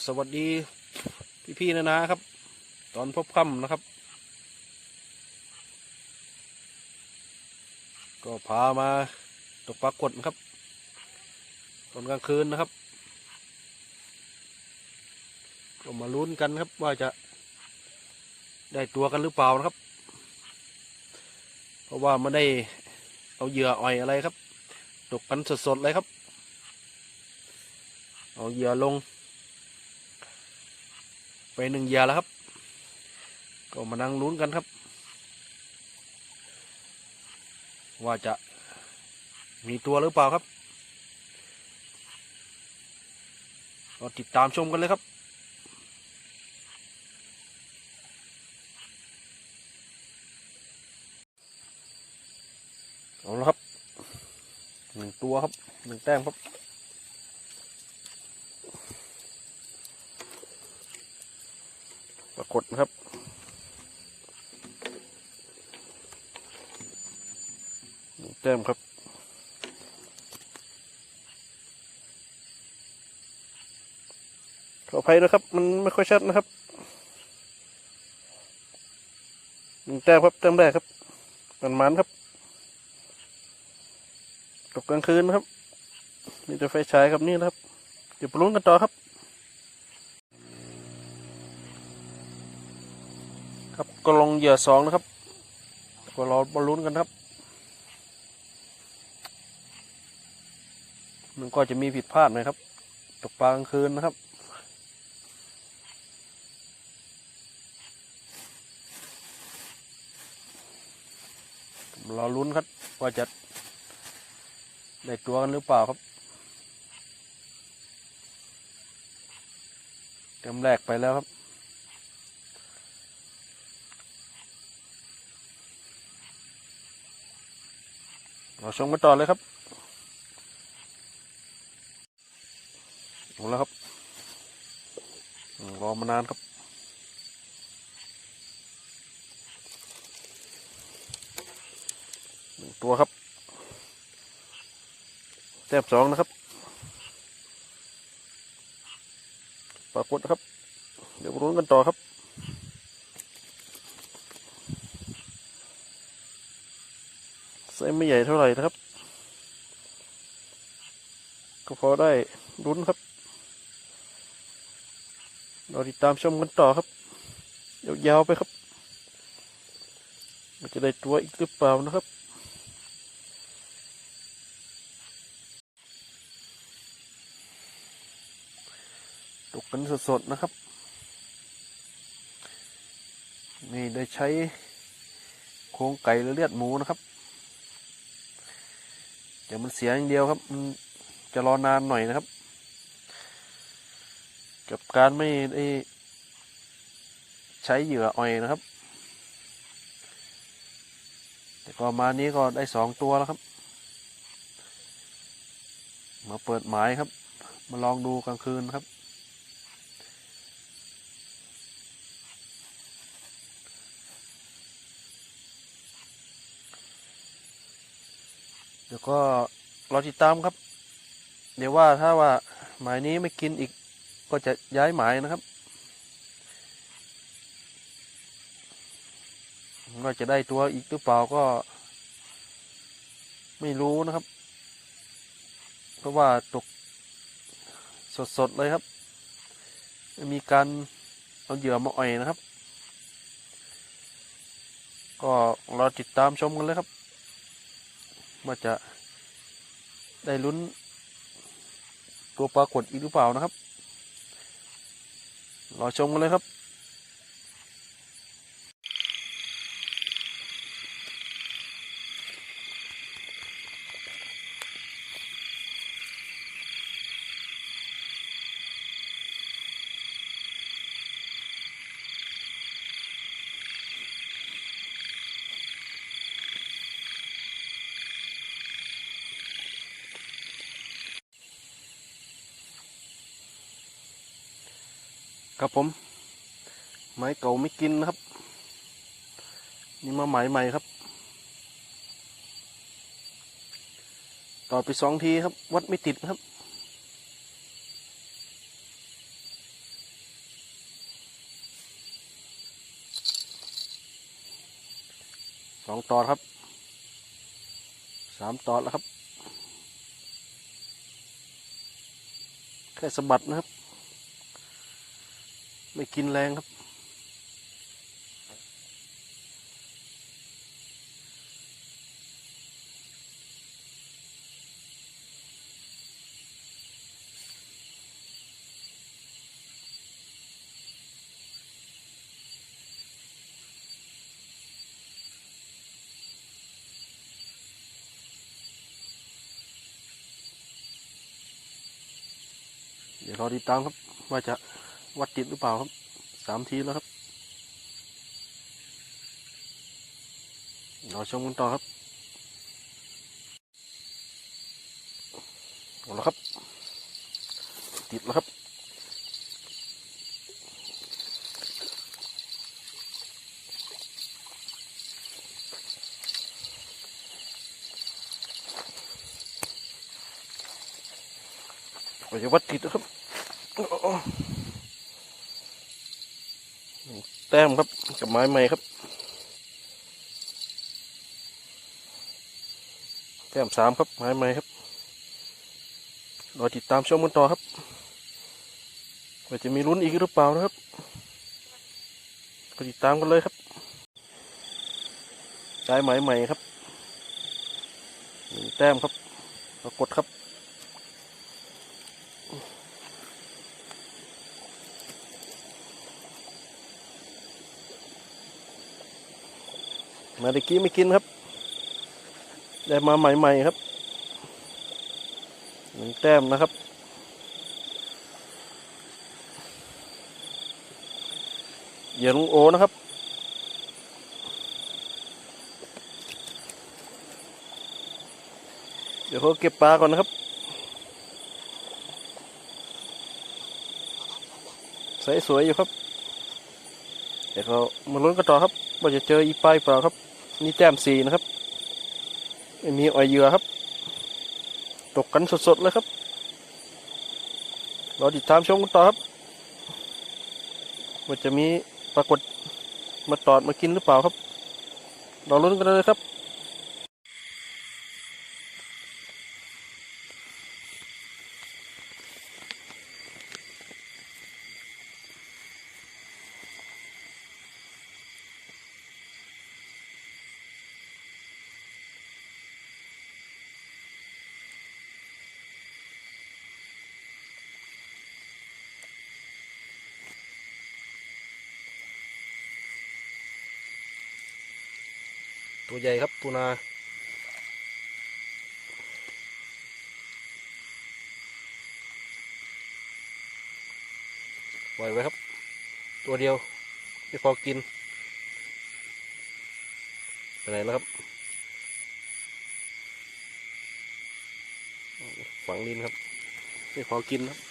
็สวัสดีพี่ๆนะนะครับ ตอนพบค่ำนะครับ ก็พามาตกปลากดนะครับตอนกลางคืนนะครับ ก็มาลุ้นกันครับว่าจะได้ตัวกันหรือเปล่านะครับ เพราะว่าไม่ได้เอาเหยื่ออ่อยอะไรครับ ตกกันสดๆเลยครับ เอาเหยื่อลง หนึ่งเยื่อแล้วครับ ก็มานั่งลุ้นกันครับ ว่าจะมีตัวหรือเปล่าครับก็ติดตามชมกันเลยครับ เอาละครับหนึ่งตัวครับหนึ่งแต้มครับ ปรากฏครับ แต้มครับ ขออภัยนะครับ มันไม่ค่อยชัดนะครับหนึ่งแต้มครับแต้มแรกครับมันมันครับตกกลางคืนนะครับ นี่จะไฟฉายครับนี่นะครับ เดี๋ยวไปลุ้นกันต่อครับ ก็ลงเหยื่อสองนะครับ ก็รอบอลลุ้นกันครับ มันก็จะมีผิดพลาดหน่อยครับ ตกปลากลางคืนนะครับ รอลุ้นครับ ว่าจะได้ตัวกันหรือเปล่าครับเต็มแรกไปแล้วครับ เราชมกันต่อเลยครับเอาแล้วครับรอมานานครับหนึ่งตัวครับแต้มสองนะครับ ปรากฏนะครับ เดี๋ยวรุ้นกันต่อครับ ไซส์ไม่ใหญ่เท่าไหร่นะครับ ก็พอได้รุ้นครับ เราติดตามชมกันต่อครับ ยาวๆไปครับ มันจะได้ตัวอีกหรือเปล่านะครับตกกันสดๆนะครับ นี่ได้ใช้โครงไก่หรือเลือดหมูนะครับ ดี๋ยวมันเสียอย่างเดียวครับมันจะรอนานหน่อยนะครับ กับการไม่ได้ใช้เหยื่ออ่อยนะครับ แต่ก็มานี้ก็ได้สองตัวแล้วครับ มาเปิดหมายครับ มาลองดูกลางคืนครับ เดี๋ยวก็รอติดตามครับ เดี๋ยวว่าถ้าว่าหมายนี้ไม่กินอีกก็จะย้ายหมายนะครับว่าจะได้ตัวอีกหรือเปล่าก็ ไม่รู้นะครับ เพราะว่าตกสดๆเลยครับ มีการเอาเหยื่อมาอ่อยนะครับ ก็รอติดตามชมกันเลยครับ ว่าจะได้ลุ้นตัวปรากฏอีกหรือเปล่านะครับ รอชมกันเลยครับ ครับผม ไม้เก่าไม่กินนะครับ นี่มาใหม่ใหม่ครับ ต่อไปสองทีครับ วัดไม่ติดครับ สองต่อครับ สามต่อแล้วครับ แค่สะบัดนะครับ ไม่กินแรงครับ เดี๋ยวรอติดตามครับว่าจะ วัดติดหรือเปล่าครับสามทีแล้วครับรอชมกันต่อครับเอาละครับ ติดแล้วครับเราจะวัดติดนะครับ แต้มครับกับไม้ใหม่ครับ แต้มสามครับไม้ใหม่ครับรอติดตามชมกันต่อครับว่าจะมีลุ้นอีกหรือเปล่านะครับก็ติดตามกันเลยครับได้ไม้ใหม่ครับหนึ่งแต้มครับปรากฏครับ มาตะกี้ไม่กินครับ ได้มาใหม่ๆครับหนึ่งแต้มนะครับ เหยื่อลุงโอนะครับเดี๋ยวเขาเก็บปลาก่อนนะครับใสสวยอยู่ครับ เดี๋ยวเรามาลุ้นกันต่อครับ ว่าจะเจออีปลายเปล่าครับ นี่แต้มสี่นะครับไม่มีอ่อยเหยื่อครับ ตกกันสดๆเลยครับรอติดตามชมกันต่อครับว่าจะมีปรากฏมาตอดมากินหรือเปล่าครับรอลุ้นกันเลยครับ ตัวใหญ่ครับปูนาปล่อยไว้ครับ ตัวเดียวไม่พอกินไปไหนแล้วครับ ฝังดินครับไม่พอกินครับ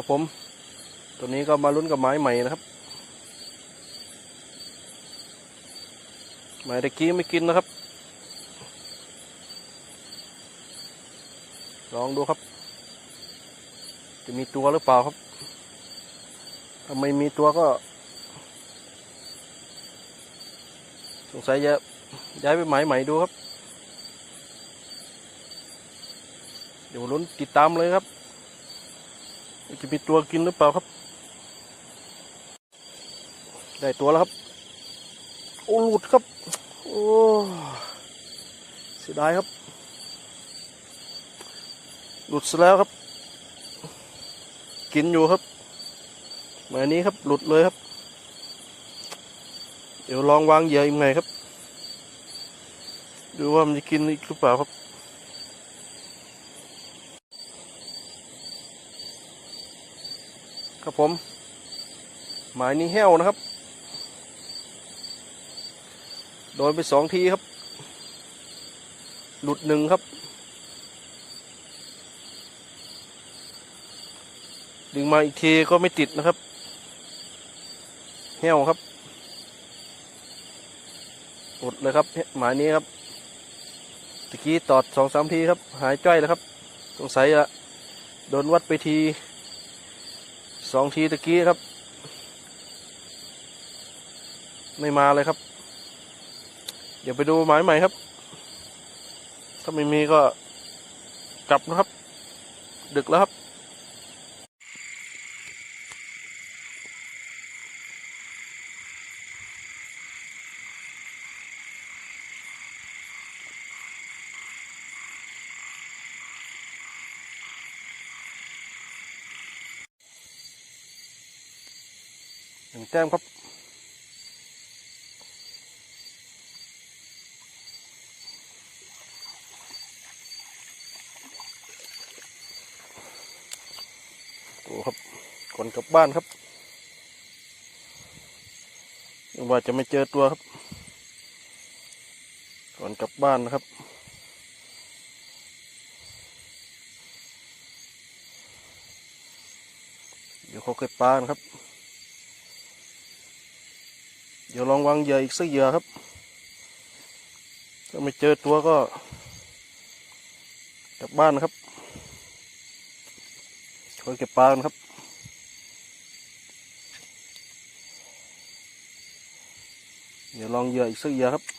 ครับผม ตัวนี้ก็มาลุ้นกับไม้ใหม่นะครับ ไม้ตะกี้ไม่กินนะครับ ลองดูครับ จะมีตัวหรือเปล่าครับ ถ้าไม่มีตัวก็ สงสัยจะย้ายไปไม้ใหม่ดูครับ เดี๋ยวลุ้นติดตามเลยครับ จะมีตัวกินหรือเปล่าครับ ได้ตัวแล้วครับ โอ้หลุดครับ โอ้เสียดายครับ หลุดซะแล้วครับ กินอยู่ครับหมานี้ครับ หลุดเลยครับ เดี๋ยวลองวางเหยื่ออีกไงครับ ดูว่ามันจะกินอีกหรือเปล่าครับ ครับผม หมายนี้แห้วนะครับ โดนไปสองทีครับ หลุดหนึ่งครับ ดึงมาอีกทีก็ไม่ติดนะครับ แห้วครับอดเลยครับ หมายนี้ครับตะกี้ตอดสองสามทีครับ หายจ้อยแล้วครับ สงสัยอะโดนวัดไปที สองทีตะกี้ครับ ไม่มาเลยครับ เดี๋ยวไปดูหมายใหม่ครับ ถ้าไม่มีก็กลับนะครับ ดึกแล้วครับ นึ่งแต้มครับโอ้ครับก่อนกลับบ้านครับยังว่าจะไม่เจอตัวครับ ก่อนกลับบ้านนะครับเดี๋ยวเขาเก็บปลานะครับ เดี๋ยวลองวางเหยื่ออีกสักเหยื่อครับ ถ้าไม่เจอตัวก็กลับบ้านนะครับคอยเก็บปลาครับ เดี๋ยวลองเหยื่ออีกสักเหยื่อครับ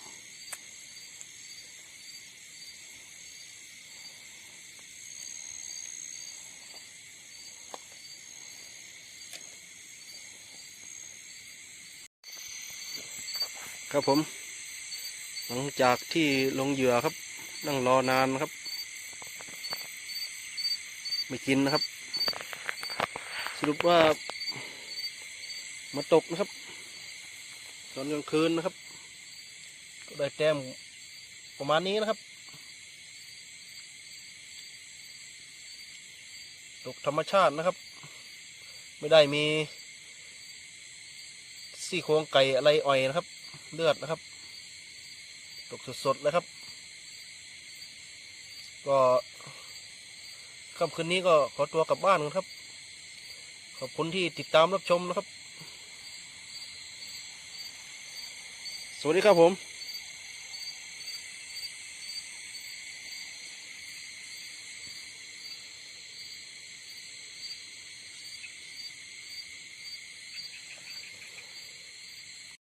ครับผม หลังจากที่ลงเหยื่อครับ นั่งรอนานครับ ไม่กินนะครับ สรุปว่า มาตกนะครับ ตอนกลางคืนนะครับ ก็ได้แต้มประมาณนี้นะครับ ตกธรรมชาตินะครับ ไม่ได้มีซี่โครงไก่อะไรอ่อยนะครับ เลือดนะครับ ตกสดๆเลยครับ ก็ค่ำคืนนี้ก็ขอตัวกลับบ้านกันครับ ขอบคุณที่ติดตามรับชมนะครับ สวัสดีครับผม